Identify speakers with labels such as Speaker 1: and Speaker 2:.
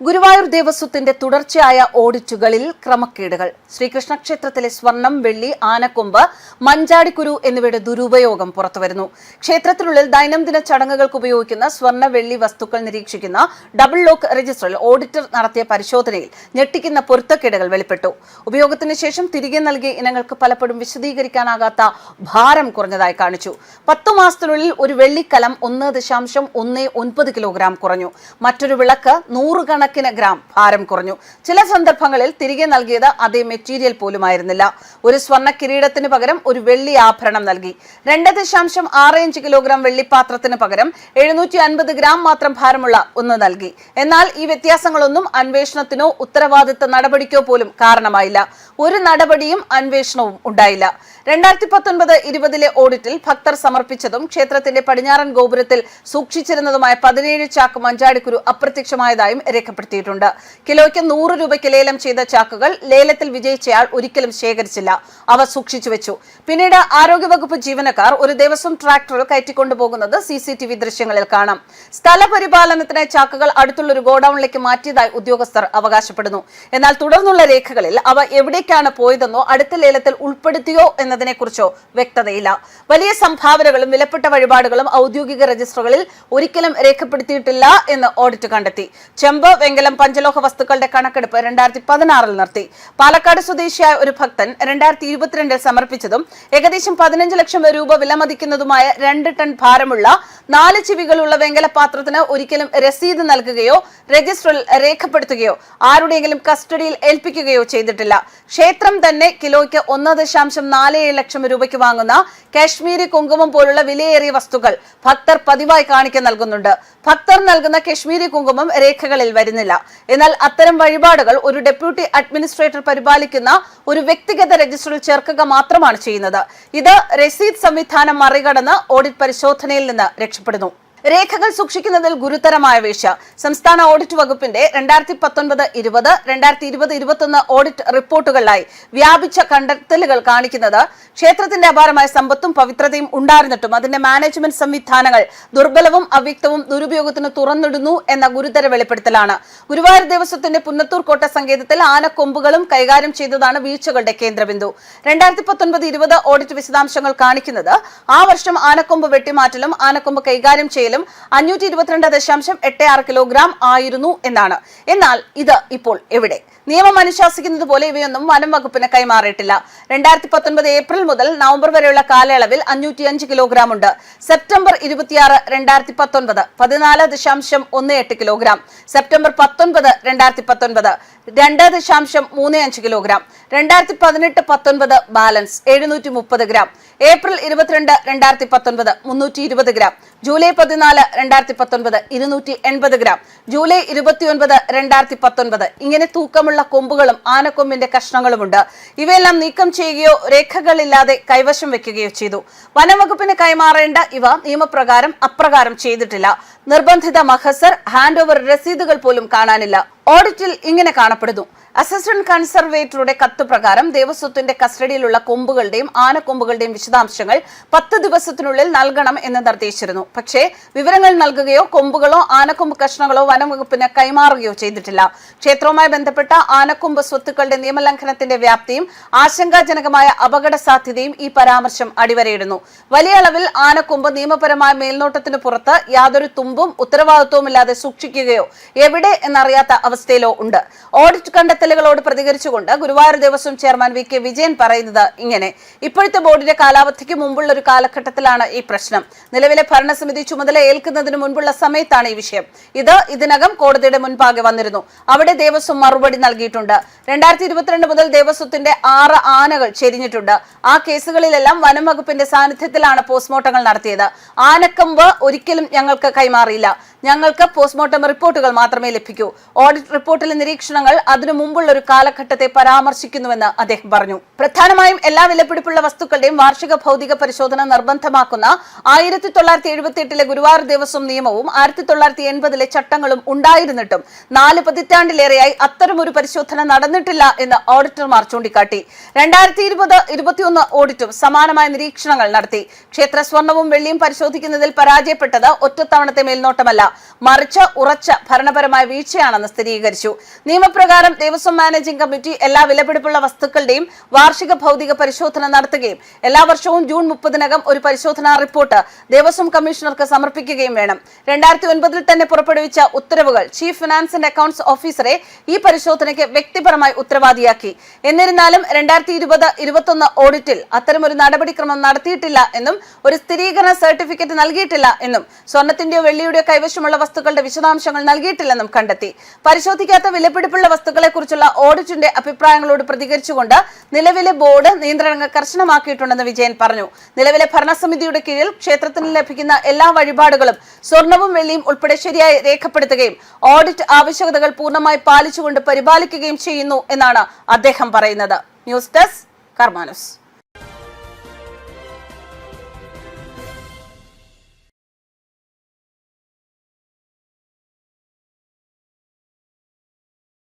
Speaker 1: ഗുരുവായൂർ ദേവസ്വത്തിന്റെ തുടർച്ചയായ ഓഡിറ്റുകളിൽ ക്രമക്കേടുകൾ. ശ്രീകൃഷ്ണ ക്ഷേത്രത്തിലെ സ്വർണം വെള്ളി ആനക്കൊമ്പ് മഞ്ചാടിക്കുരു എന്നിവയുടെ ദുരുപയോഗം പുറത്തുവരുന്നു. ക്ഷേത്രത്തിനുള്ളിൽ ദൈനംദിന ചടങ്ങുകൾക്ക് ഉപയോഗിക്കുന്ന സ്വർണ വെള്ളി വസ്തുക്കൾ നിരീക്ഷിക്കുന്ന ഡബിൾ ലോക്ക് രജിസ്റ്ററിൽ ഓഡിറ്റർ നടത്തിയ പരിശോധനയിൽ ഞെട്ടിക്കുന്ന പൊരുത്തക്കേടുകൾ വെളിപ്പെട്ടു. ഉപയോഗത്തിന് ശേഷം തിരികെ നൽകിയ ഇനങ്ങൾക്ക് പലപ്പോഴും വിശദീകരിക്കാനാകാത്ത ഭാരം കുറഞ്ഞതായി കാണിച്ചു. പത്തു മാസത്തിനുള്ളിൽ ഒരു വെള്ളിക്കലം ഒന്ന് ദശാംശം ഒന്ന് ഒൻപത് കിലോഗ്രാം കുറഞ്ഞു. മറ്റൊരു വിളക്ക് നൂറുകണക്കിന് ഗ്രാം ഭാരം കുറഞ്ഞു. ചില സന്ദർഭങ്ങളിൽ തിരികെ നൽകിയത് അതേ മെറ്റീരിയൽ പോലുമായിരുന്നില്ല. ഒരു സ്വർണ കിരീടത്തിന് പകരം ഒരു വെള്ളി ആഭരണം നൽകി. രണ്ട് ദശാംശം ആറ് അഞ്ച് കിലോഗ്രാം വെള്ളിപ്പാത്രത്തിന് പകരം എഴുന്നൂറ്റി അൻപത് ഗ്രാം മാത്രം ഭാരമുള്ള ഒന്ന് നൽകി. എന്നാൽ ഈ വ്യത്യാസങ്ങളൊന്നും അന്വേഷണത്തിനോ ഉത്തരവാദിത്ത നടപടിക്കോ പോലും കാരണമായില്ല. ഒരു നടപടിയും അന്വേഷണവും ഉണ്ടായില്ല. രണ്ടായിരത്തി പത്തൊൻപത് ഇരുപതിലെ ഓഡിറ്റിൽ ഭക്തർ സമർപ്പിച്ചതും ക്ഷേത്രത്തിന്റെ പടിഞ്ഞാറൻ ഗോപുരത്തിൽ സൂക്ഷിച്ചിരുന്നതുമായ പതിനേഴ് ചാക്ക് മഞ്ചാടിക്കുരു അപ്രത്യക്ഷമായതായും രേഖപ്പെടുത്തിയിട്ടുണ്ട്. കിലോയ്ക്ക് നൂറ് രൂപയ്ക്ക് ലേലം ചെയ്ത ചാക്കുകൾ ലേലത്തിൽ വിജയിച്ചയാൾ ഒരിക്കലും ശേഖരിച്ചില്ല. അവ സൂക്ഷിച്ചു വെച്ചു. പിന്നീട് ആരോഗ്യവകുപ്പ് ജീവനക്കാർ ഒരു ദിവസം ട്രാക്ടർ കയറ്റിക്കൊണ്ടുപോകുന്നത് സി സി ടി വി ദൃശ്യങ്ങളിൽ കാണാം. സ്ഥലപരിപാലനത്തിനായി ചാക്കുകൾ അടുത്തുള്ള ഒരു ഗോഡൌണിലേക്ക് മാറ്റിയതായി ഉദ്യോഗസ്ഥർ അവകാശപ്പെടുന്നു. എന്നാൽ തുടർന്നുള്ള രേഖകളിൽ അവ എവിടേക്കാണ് പോയതെന്നോ അടുത്ത ലേലത്തിൽ ഉൾപ്പെടുത്തിയോ എന്നതിനെക്കുറിച്ചോ വ്യക്തതയില്ല. വലിയ സംഭാവനകളും വിലപ്പെട്ട വഴിപാടുകളും ഔദ്യോഗിക രജിസ്റ്ററുകളിൽ ഒരിക്കലും രേഖപ്പെടുത്തിയിട്ടില്ല എന്ന് ഓഡിറ്റ് കണ്ടെത്തി. ചെമ്പ് വെങ്കലം പഞ്ചലോഹ വസ്തുക്കളുടെ കണക്കെടുപ്പ് രണ്ടായിരത്തി പതിനാറിൽ നിർത്തി. പാലക്കാട് സ്വദേശിയായ ഒരു ഭക്തൻ രണ്ടായിരത്തി ഇരുപത്തിരണ്ടിൽ സമർപ്പിച്ചതും ഏകദേശം പതിനഞ്ച് ലക്ഷം രൂപ വിലമതിക്കുന്നതുമായ രണ്ട് ടൺ ഭാരമുള്ള നാല് ചിവികളുള്ള വെങ്കല പാത്രത്തിന് ഒരിക്കലും രസീത് നൽകുകയോ രജിസ്റ്ററിൽ രേഖപ്പെടുത്തുകയോ ആരുടെയെങ്കിലും കസ്റ്റഡിയിൽ ഏൽപ്പിക്കുകയോ ചെയ്തിട്ടില്ല. ക്ഷേത്രം തന്നെ കിലോയ്ക്ക് ഒന്ന് ദശാംശം നാല് ഏഴ് ലക്ഷം രൂപയ്ക്ക് വാങ്ങുന്ന കാശ്മീരി കുങ്കുമം പോലുള്ള വിലയേറിയ വസ്തുക്കൾ ഭക്തർ പതിവായി കാണിക്ക നൽകുന്നുണ്ട്. ഭക്തർ നൽകുന്ന കശ്മീരി കുങ്കുമം രേഖകളിൽ വരുന്നില്ല. എന്നാൽ അത്തരം വഴിപാടുകൾ ഒരു ഡെപ്യൂട്ടി അഡ്മിനിസ്ട്രേറ്റർ പരിപാലിക്കുന്ന ഒരു വ്യക്തിഗത രജിസ്റ്ററിൽ ചേർക്കുക മാത്രമാണ് ചെയ്യുന്നത്. ഇത് രസീത് സംവിധാനം മറികടന്ന് ഓഡിറ്റ് പരിശോധനയിൽ നിന്ന് രക്ഷപ്പെടുന്നു. രേഖകൾ സൂക്ഷിക്കുന്നതിൽ ഗുരുതരമായ വീഴ്ച. സംസ്ഥാന ഓഡിറ്റ് വകുപ്പിന്റെ രണ്ടായിരത്തി പത്തൊൻപത് ഇരുപത് രണ്ടായിരത്തി ഇരുപത് ഇരുപത്തൊന്ന് ഓഡിറ്റ് റിപ്പോർട്ടുകളിലായി വ്യാപിച്ച കണ്ടെത്തലുകൾ കാണിക്കുന്നത് ക്ഷേത്രത്തിന്റെ അപാരമായ സമ്പത്തും പവിത്രതയും ഉണ്ടായിരുന്നിട്ടും അതിന്റെ മാനേജ്മെന്റ് സംവിധാനങ്ങൾ ദുർബലവും അവ്യക്തവും ദുരുപയോഗത്തിന് തുറന്നിടുന്നു എന്ന ഗുരുതര വെളിപ്പെടുത്തലാണ്. ഗുരുവായൂർ ദേവസ്വത്തിന്റെ പുന്നത്തൂർ കോട്ട സങ്കേതത്തിൽ ആനക്കൊമ്പുകളും കൈകാര്യം ചെയ്തതാണ് വീഴ്ചകളുടെ കേന്ദ്രബിന്ദു. രണ്ടായിരത്തി പത്തൊൻപത് ഇരുപത് ഓഡിറ്റ് വിശദാംശങ്ങൾ കാണിക്കുന്നത് ആ വർഷം ആനക്കൊമ്പ് വെട്ടിമാറ്റലും ആനക്കൊമ്പ് കൈകാര്യം ചെയ്യലും അഞ്ഞൂറ്റി ഇരുപത്തിരണ്ട് ദശാംശം എട്ട് ആറ് കിലോഗ്രാം ആയിരുന്നു എന്നാണ്. എന്നാൽ ഇത് ഇപ്പോൾ എവിടെ? നിയമം അനുശാസിക്കുന്നത് പോലെ ഇവയൊന്നും വനം വകുപ്പിന് കൈമാറിയിട്ടില്ല. രണ്ടായിരത്തി പത്തൊൻപത് ഏപ്രിൽ മുതൽ നവംബർ വരെയുള്ള കാലയളവിൽ അഞ്ഞൂറ്റി അഞ്ച് കിലോഗ്രാം ഉണ്ട്. സെപ്റ്റംബർ ഇരുപത്തിയാറ് രണ്ടായിരത്തി പത്തൊൻപത് പതിനാല് ദശാംശം ഒന്ന് എട്ട് കിലോഗ്രാം. സെപ്റ്റംബർ പത്തൊൻപത് രണ്ടായിരത്തി പത്തൊൻപത് രണ്ട് ദശാംശം മൂന്ന് അഞ്ച് കിലോഗ്രാം. രണ്ടായിരത്തി പതിനെട്ട് പത്തൊൻപത് ബാലൻസ് എഴുന്നൂറ്റി മുപ്പത് ഗ്രാം. ഏപ്രിൽ ഇരുപത്തിരണ്ട് രണ്ടായിരത്തി പത്തൊൻപത് മുന്നൂറ്റി ഇരുപത് ഗ്രാം. ജൂലൈ പതിനാല് രണ്ടായിരത്തി പത്തൊൻപത് ഇരുന്നൂറ്റി എൺപത് ഗ്രാം. ജൂലൈ ഇരുപത്തിയൊൻപത് രണ്ടായിരത്തി പത്തൊൻപത് ഇങ്ങനെ തൂക്കമുള്ള കൊമ്പുകളും ആനക്കൊമ്പിന്റെ കഷ്ണങ്ങളുമുണ്ട്. ഇവയെല്ലാം നീക്കം ചെയ്യുകയോ രേഖകളില്ലാതെ കൈവശം വെക്കുകയോ ചെയ്തു. വനംവകുപ്പിന് കൈമാറേണ്ട ഇവ നിയമപ്രകാരം അപ്രകാരം ചെയ്തിട്ടില്ല. നിർബന്ധിത മഹസർ ഹാൻഡ് ഓവർ രസീതുകൾ പോലും കാണാനില്ല. ഓഡിറ്റിൽ ഇങ്ങനെ കാണപ്പെടുന്നു. അസിസ്റ്റന്റ് കൺസർവേറ്ററുടെ കത്ത് പ്രകാരം ദേവസ്വത്തിന്റെ കസ്റ്റഡിയിലുള്ള കൊമ്പുകളുടെയും ആനക്കൊമ്പുകളുടെയും വിശദാംശങ്ങൾ പത്ത് ദിവസത്തിനുള്ളിൽ നൽകണം എന്ന് നിർദ്ദേശിച്ചിരുന്നു. പക്ഷേ വിവരങ്ങൾ നൽകുകയോ കൊമ്പുകളോ ആനക്കൊമ്പ് കഷ്ണങ്ങളോ വനംവകുപ്പിന് കൈമാറുകയോ ചെയ്തിട്ടില്ല. ക്ഷേത്രവുമായി ബന്ധപ്പെട്ട ആനക്കൊമ്പ് സ്വത്തുക്കളുടെ നിയമലംഘനത്തിന്റെ വ്യാപ്തിയും ആശങ്കാജനകമായ അപകട സാധ്യതയും ഈ പരാമർശം അടിവരയിടുന്നു. വലിയ അളവിൽ ആനക്കൊമ്പ് നിയമപരമായ മേൽനോട്ടത്തിന് പുറത്ത് യാതൊരു തുമ്പും ഉത്തരവാദിത്വവുമില്ലാതെ സൂക്ഷിക്കുകയോ എവിടെ എന്നറിയാത്ത അവസ്ഥയിലോ ഉണ്ട്. ഓഡിറ്റ് കണ്ടെത്തലുകളോട് പ്രതികരിച്ചുകൊണ്ട് Guruvayur Devaswom chairman V K Vijayan പറയുന്നത് ഇങ്ങനെ. ഇപ്പോഴത്തെ ബോർഡിന്റെ കാലാവധിക്ക് മുമ്പുള്ള ഒരു കാലഘട്ടത്തിലാണ് ഈ പ്രശ്നം. നിലവിലെ ഭരണസമിതി ചുമതല ഏൽക്കുന്നതിന് മുൻപുള്ള സമയത്താണ് ഈ വിഷയം. ഇത് ഇതിനകം കോടതിയുടെ മുൻപാകെ വന്നിരുന്നു. അവിടെ ദേവസ്വം മറുപടി നൽകിയിട്ടുണ്ട്. രണ്ടായിരത്തി ഇരുപത്തിരണ്ട് മുതൽ ദേവസ്വത്തിന്റെ ആറ് ആനകൾ ചെരിഞ്ഞിട്ടുണ്ട്. ആ കേസുകളിലെല്ലാം വനം വകുപ്പിന്റെ സാന്നിധ്യത്തിലാണ് പോസ്റ്റ്മോർട്ടങ്ങൾ നടത്തിയത്. ആനക്കമ്പ് ഒരിക്കലും ഞങ്ങൾക്ക് കൈമാറിയില്ല ഞങ്ങൾക്ക് പോസ്റ്റ്മോർട്ടം റിപ്പോർട്ടുകൾ മാത്രമേ ലഭിക്കൂ. ഓഡിറ്റ് റിപ്പോർട്ടിലെ നിരീക്ഷണങ്ങൾ അതിനു മുമ്പുള്ള ഒരു കാലഘട്ടത്തെ പരാമർശിക്കുന്നുവെന്ന് അദ്ദേഹം പറഞ്ഞു. പ്രധാനമായും എല്ലാ വിലപിടിപ്പുള്ള വസ്തുക്കളുടെയും വാർഷിക ഭൗതിക പരിശോധന നിർബന്ധമാക്കുന്ന ആയിരത്തി തൊള്ളായിരത്തി എഴുപത്തി എട്ടിലെ ഗുരുവായൂർ ദേവസ്വം നിയമവും ആയിരത്തി തൊള്ളായിരത്തി എൺപതിലെ ചട്ടങ്ങളും ഉണ്ടായിരുന്നിട്ടും നാല് പതിറ്റാണ്ടിലേറെയായി അത്തരമൊരു പരിശോധന നടന്നിട്ടില്ല എന്ന് ഓഡിറ്റർമാർ ചൂണ്ടിക്കാട്ടി. രണ്ടായിരത്തി ഇരുപത് ഇരുപത്തിയൊന്ന് ഓഡിറ്റും സമാനമായ നിരീക്ഷണങ്ങൾ നടത്തി. ക്ഷേത്ര സ്വർണവും വെള്ളിയും പരിശോധിക്കുന്നതിൽ പരാജയപ്പെട്ടത് ഒറ്റത്തവണത്തെ മേൽനോട്ടമല്ല മറിച്ച് ഉറച്ച ഭരണപരമായ വീഴ്ചയാണെന്ന് സ്ഥിരീകരിച്ചു. നിയമപ്രകാരം ദേവസ്വം മാനേജിംഗ് കമ്മിറ്റി എല്ലാ വിലപിടിപ്പുള്ള വസ്തുക്കളുടെയും വാർഷിക ഭൗതിക പരിശോധന നടത്തുകയും എല്ലാ വർഷവും ജൂൺ മുപ്പതിനകം ഒരു പരിശോധനാ റിപ്പോർട്ട് ദേവസ്വം കമ്മീഷണർക്ക് സമർപ്പിക്കുകയും വേണം. രണ്ടായിരത്തി ഒൻപതിൽ തന്നെ പുറപ്പെടുവിച്ച ഉത്തരവുകൾ ചീഫ് ഫിനാൻസ് ആൻഡ് അക്കൌണ്ട്സ് ഓഫീസറെ ഈ പരിശോധനയ്ക്ക് വ്യക്തിപരമായി ഉത്തരവാദിയാക്കി. എന്നിരുന്നാലും രണ്ടായിരത്തി ഇരുപത് ഇരുപത്തൊന്ന് ഓഡിറ്റിൽ അത്തരമൊരു നടപടിക്രമം നടത്തിയിട്ടില്ല എന്നും ഒരു സ്ഥിരീകരണ സർട്ടിഫിക്കറ്റ് നൽകിയിട്ടില്ല എന്നും സ്വർണത്തിന്റെയോ വെള്ളിയുടെയോ കൈവശമുള്ള വസ്തുക്കളുടെ വിശദാംശങ്ങൾ നൽകിയിട്ടില്ലെന്നും കണ്ടെത്തി. പരിശോധിക്കാത്ത വിലപിടിപ്പുള്ള വസ്തുക്കളെക്കുറിച്ചുള്ള ഓഡിറ്റിന്റെ അഭിപ്രായങ്ങളോട് പ്രതികരിച്ചുകൊണ്ട് നിലവിലെ ബോർഡ് നിയന്ത്രണങ്ങൾ കർശനമാക്കിയിട്ടുണ്ടെന്ന് വിജയൻ പറഞ്ഞു. നിലവിലെ ഭരണസമിതിയുടെ കീഴിൽ ക്ഷേത്രത്തിന് ലഭിക്കുന്ന എല്ലാ വഴിപാടുകളും സ്വർണവും വെള്ളിയും ഉൾപ്പെടെ ശരിയായി രേഖപ്പെടുത്തുകയും ഓഡിറ്റ് ആവശ്യകതകൾ പൂർണമായി പാലിച്ചുകൊണ്ട് പരിപാലിക്കുകയും ചെയ്യുന്നു എന്നാണ് അദ്ദേഹം പറയുന്നത്. News desk കർമാനസ്.